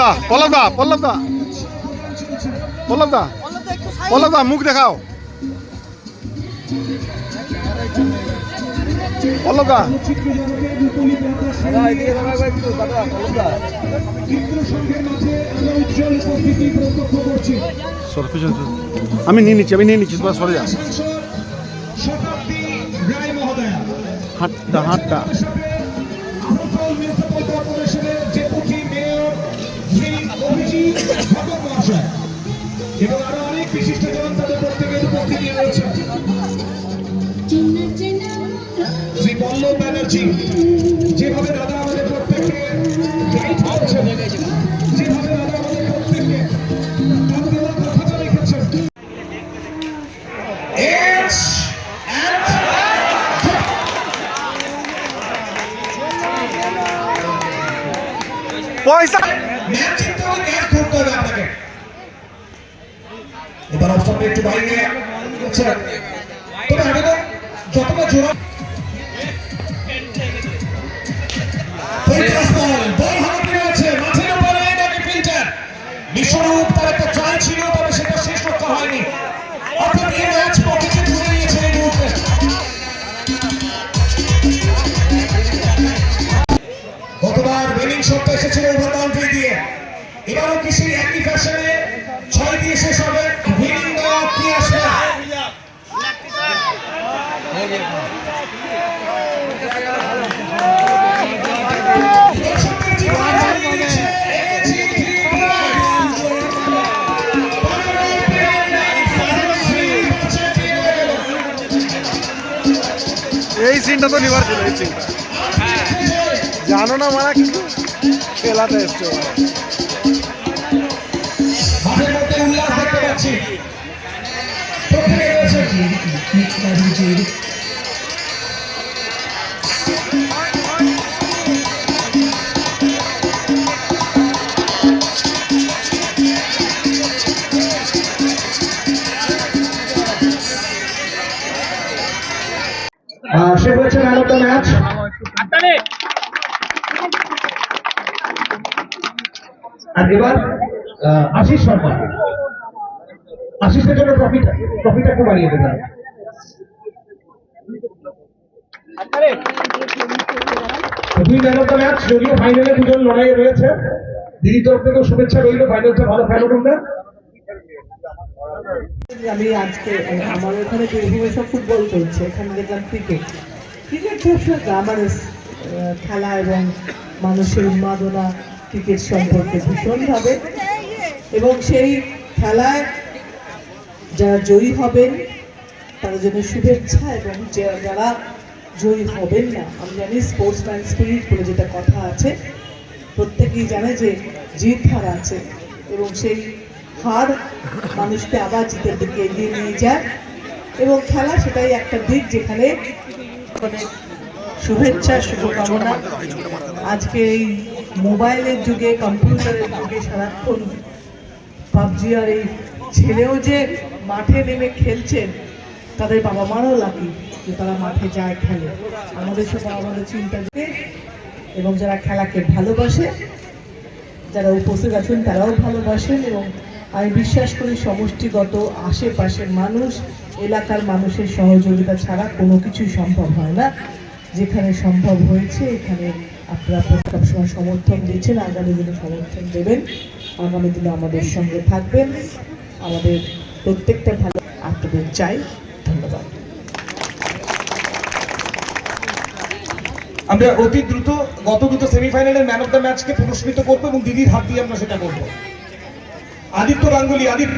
দা পল্লব দা পল্লব দা পল্লব দা পল্লব মুখ দেখাও। পল্লব দা সর পিছন সর। আমি নিয়ে নিচ্ছি, আমি নিয়ে নিচ্ছি তোমরা সরে যা। শতাব্দী রায় কর্পোরেশনের ডেপুটি মেয়র শ্রী অভিজিৎ ঠাকুর মহাশয় এবং আরও অনেক বিশিষ্টজন তাদের প্রত্যেকের উপস্থিতি রয়েছে। শ্রী পল্লব ব্যানার্জি। পয়সা। এবার অফসাইডে একটু বাইরে যতটা জোড়া ওভার দিয়ে। এবারও একই ফ্যাশনে ছয় দিয়ে শেষ হবে? কি আসবে। এই সিনটা তো নিবার ছিল, এই সিনটা জানো না মারা কিন্তু খেলাতে এসছে সে হয়েছে ম্যান অফ দ্য ম্যাচ আর এবার আশিস শর্মা। আশিসের জন্য ট্রফিটা ট্রফিটা একটু বাড়িয়ে দেবেন দুই ম্যান অফ দ্য ম্যাচ যদিও ফাইনালে দুজন লড়াই রয়েছে। তরফ থেকেও শুভেচ্ছা রইল ফাইনালটা ভালো খেলো তোমরা। আমি আজকে আমার ওখানে বীরভূমে সব ফুটবল চলছে এখানে দেখলাম ক্রিকেট ক্রিকেট গ্লামারাস খেলা এবং মানুষের উন্মাদনা ক্রিকেট সম্পর্কে ভীষণভাবে। এবং সেই খেলায় যারা জয়ী হবেন, তাদের জন্য শুভেচ্ছা এবং যারা জয়ী হবেন না, আমি জানি স্পোর্টসম্যান স্পিরিট বলে যেটা কথা আছে, প্রত্যেকেই জানে যে জিত হার আছে এবং সেই হার মানুষকে আবার জিতের দিকে এগিয়ে নিয়ে যায়। এবং খেলা সেটাই একটা দিক যেখানে অনেক শুভেচ্ছা, শুভকামনা। আজকে এই মোবাইলের যুগে, কম্পিউটারের যুগে সারাক্ষণ পাবজি আর এই ছেলেও যে মাঠে নেমে খেলছেন তাদের বাবা মারও লাগে যে তারা মাঠে যায় খেলে। আমাদের সব আমাদের চিন্তা এবং যারা খেলাকে ভালোবাসে, যারা উপস্থিত আছেন তারাও ভালোবাসেন এবং আমি বিশ্বাস করি সমষ্টিগত আশেপাশের মানুষ, এলাকার মানুষের সহযোগিতা ছাড়া কোনো কিছুই সম্ভব হয় না। যেখানে সম্ভব হয়েছে, এখানে আপনারা প্রত্যেক সময় সমর্থন দিচ্ছেন, আগামী দিনে সমর্থন দেবেন। আগামী দিনে আমাদের সঙ্গে থাকবেন। আমাদের প্রত্যেকটা ভালো আপনাদের চাই। ধন্যবাদ। আমরা অতি দ্রুত গত দুটো সেমিফাইনালের ম্যান অফ দ্য ম্যাচকে পুরস্কৃত করব এবং দিদির হাত দিয়ে আমরা সেটা করব। আদিত্য গাঙ্গুলি, আদিত্য